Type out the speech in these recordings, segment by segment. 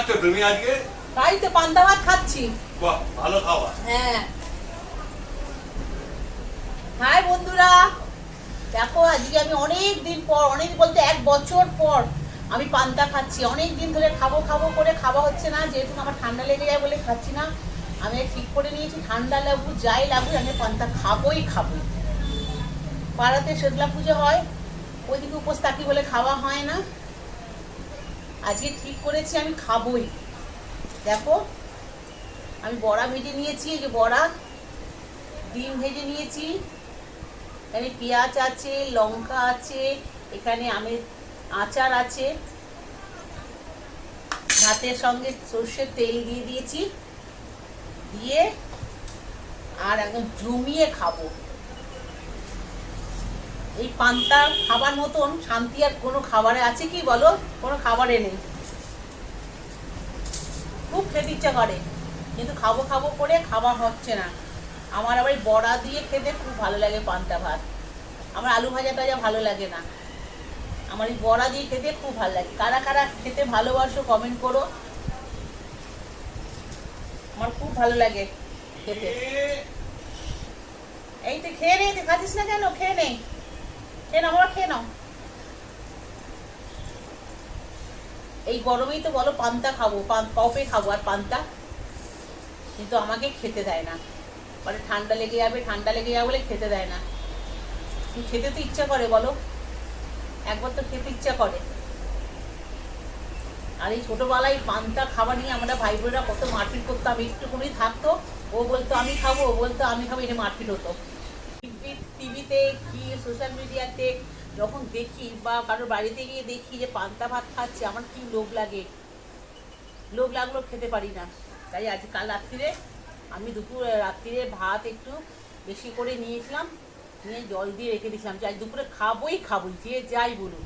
খাচ্ছ তুমি আজকে? তাই তো পান্তা ভাত খাচ্ছি। বাহ ভালো খাবার। হ্যাঁ। হাই বন্ধুরা দেখো আজকে আমি অনেক দিন পর অনেক বলতে এক বছর পর আমি পান্তা খাচ্ছি। অনেক দিন ধরে খাব খাব করে খাওয়া হচ্ছে না যেহেতু আমার ঠান্ডা লেগে যায় বলে খাচ্ছি না। আমি ঠিক করে নিয়েছি ঠান্ডা লাগুক যাই লাগুক আমি পান্তা খাবোই খাব। পাড়াতে শীতলা পুজো হয় ওইদিকে উপোস থাকি বলে খাওয়া হয় না। আজকে ঠিক করেছি, আমি খাবোই। দেখো, আমি বড়া ভেজে নিয়েছি যে বড়া, ডিম ভেজে নিয়েছি। এখানে পেঁয়াজ আছে, লঙ্কা আছে, এখানে আমের আচার আছে। ভাতের সঙ্গে সর্ষের তেল দিয়ে দিয়েছি। দিয়ে আর একদম জমিয়ে খাব। এই পান্তা খাবার মতন, শান্তি আর কোনো খাবারে আছে কি বলো? কোনো খাবারে নেই। খুব খেতে ইচ্ছা করে, কিন্তু খাব খাব করে খাবার হচ্ছে না। আমার আবার বড়া দিয়ে খেতে খুব ভালো লাগে পান্তা ভাত। আমার আলু ভাজা টাজা ভালো লাগে না। আমার এই বড়া দিয়ে খেতে খুব ভালো লাগে। কারা কারা খেতে ভালোবাসো কমেন্ট করো। আমার খুব ভালো লাগে খেতে। এই তো খেয়ে নে খাচ্ছিস না কেন? খেয়ে নে। এই গরমেই তো বলো পান্তা খাব পপে খাব, আর পান্তা কিন্তু আমাকে খেতে দেয় না। মানে ঠান্ডা লেগে যাবে, ঠান্ডা লেগে যাবে বলে খেতে দেয় না। খেতে তো ইচ্ছা করে বলো। একবার তো খেতে ইচ্ছা করে। আর এই ছোটবেলায় পান্তা খাবার নিয়ে আমরা ভাই বোনেরা কত মারপিট করতাম, একটুকুনি থাকতো। ও বলতো, আমি খাব, ও বলতো, আমি খাব। এটা মারপিট হতো। টিভিতে কি সোশ্যাল মিডিয়াতে যখন দেখি বা কারোর বাড়িতে গিয়ে দেখি যে পান্তা ভাত খাচ্ছে, আমার কি লোভ লাগে? লোভ লাগলেও খেতে পারি না। তাই আজ কাল রাত্রিরে আমি দুপুর, রাত্রিরে ভাত একটু বেশি করে নিয়েছিলাম, নিয়ে জল দিয়ে রেখে দিয়েছিলাম যে আজ দুপুরে খাবোই খাবোই, যে যাই বলুন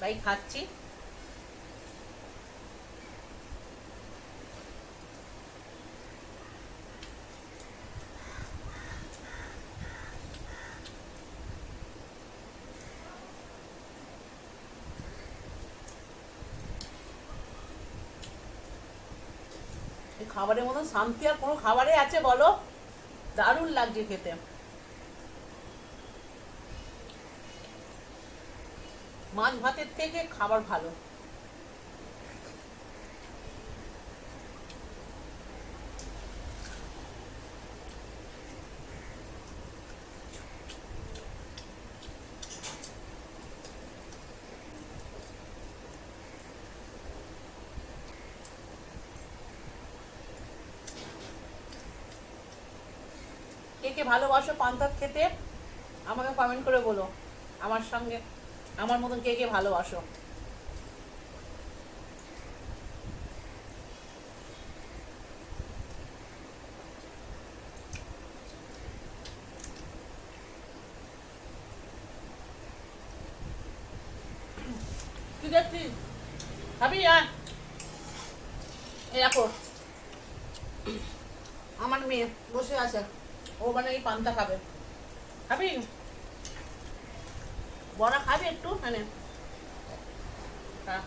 তাই খাচ্ছি। খাবারের মতন শান্তি আর কোনো খাবারে আছে বলো? দারুণ লাগছে খেতে। মাছ ভাতের থেকে খাবার ভালো। কে ভালোবাসো পান্তাত খেতে, আমাকে কমেন্ট করে বলো, আমার সঙ্গে, আমার মতন কে কে ভালোবাসো। দেখো আমার মেয়ে বসে আছে। ও মানে এই পান্তা খাবে। খাবি? বড়া খাবি একটু? মানে হ্যাঁ